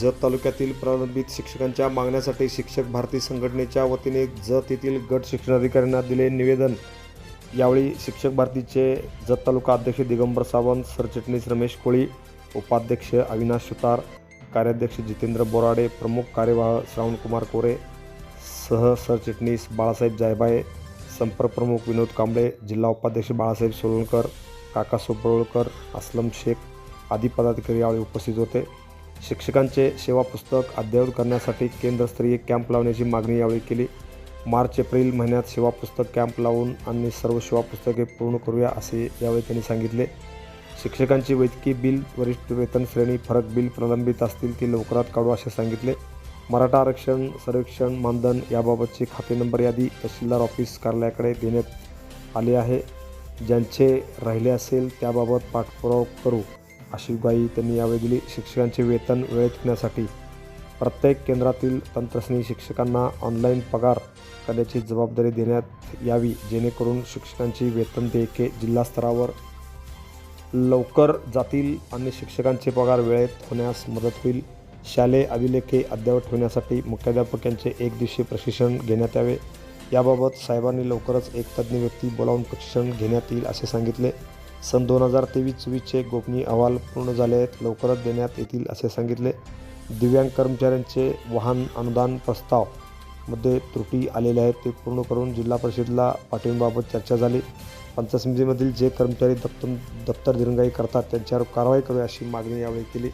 जत तालुक्यातील प्रलंबित शिक्षकांच्या मागण्यासाठी शिक्षक भारती संघटनेच्या वतीने जत येथील गट शिक्षणाधिकाऱ्यांना दिले निवेदन. यावेळी शिक्षक भारतीचे जत तालुका अध्यक्ष दिगंबर सावंत सरचिटणीस रमेश कोळी उपाध्यक्ष अविनाश सुतार कार्याध्यक्ष जितेंद्र बोराडे प्रमुख कार्यवाह श्रावणकुमार कोरे सह सरचिटणीस बाळासाहेब जायबाये संपर्क प्रमुख विनोद कांबळे जिल्हा उपाध्यक्ष बाळासाहेब सोलणकर काका सोपळकर असलम शेख आदी पदाधिकारी यावेळी उपस्थित होते. शिक्षकांचे सेवा पुस्तक अद्ययावत करण्यासाठी केंद्रस्तरीय कॅम्प लावण्याची मागणी यावेळी केली. मार्च एप्रिल महिन्यात सेवा पुस्तक कॅम्प लावून आणि सर्व सेवा पुस्तके पूर्ण करूया असे यावेळी त्यांनी सांगितले. शिक्षकांची वैद्यकीय बिल वरिष्ठ वेतन श्रेणी फरक बिल प्रलंबित असतील ती लवकरात काढू असे सांगितले. मराठा आरक्षण सर्वेक्षण मानधन याबाबतची खाते नंबर यादी तहसीलदार ऑफिस कार्यालयाकडे देण्यात आली आहे. ज्यांचे राहिले असेल त्याबाबत पाठपुरावा करू. अशी ग्वाही त्यांनी यावेळी दिली शिक्षकांचे वेतन वेळेत घेण्यासाठी प्रत्येक केंद्रातील तंत्रस्नेही शिक्षकांना ऑनलाईन पगार करण्याची जबाबदारी देण्यात यावी जेणेकरून शिक्षकांची वेतन देयके जिल्हास्तरावर लवकर जातील आणि शिक्षकांचे पगार वेळेत होण्यास मदत होईल. शालेय अभिलेखे अद्ययावत ठेवण्यासाठी मुख्याध्यापक यांचे एक दिवशी प्रशिक्षण घेण्यात यावे. याबाबत साहेबांनी लवकरच एक तज्ज्ञ व्यक्ती बोलावून प्रशिक्षण घेण्यात येईल असे सांगितले. सन दोन हजार तेवीस चोवीसचे गोपनीय अहवाल पूर्ण झाले आहेत. लवकरच देण्यात येतील असे सांगितले. दिव्यांग कर्मचाऱ्यांचे वाहन अनुदान प्रस्तावमध्ये त्रुटी आलेल्या आहेत. ते पूर्ण करून जिल्हा परिषदेला पाठवण्याबाबत चर्चा झाली. पंचायत समितीमधील जे कर्मचारी दप्तर दप्तर दिरंगाई करतात त्यांच्यावर कारवाई करू अशी मागणी यावेळी केली.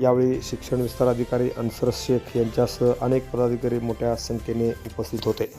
यावेळी शिक्षण विस्तार अधिकारी अन्सर शेख यांच्यासह अनेक पदाधिकारी मोठ्या संख्येने उपस्थित होते.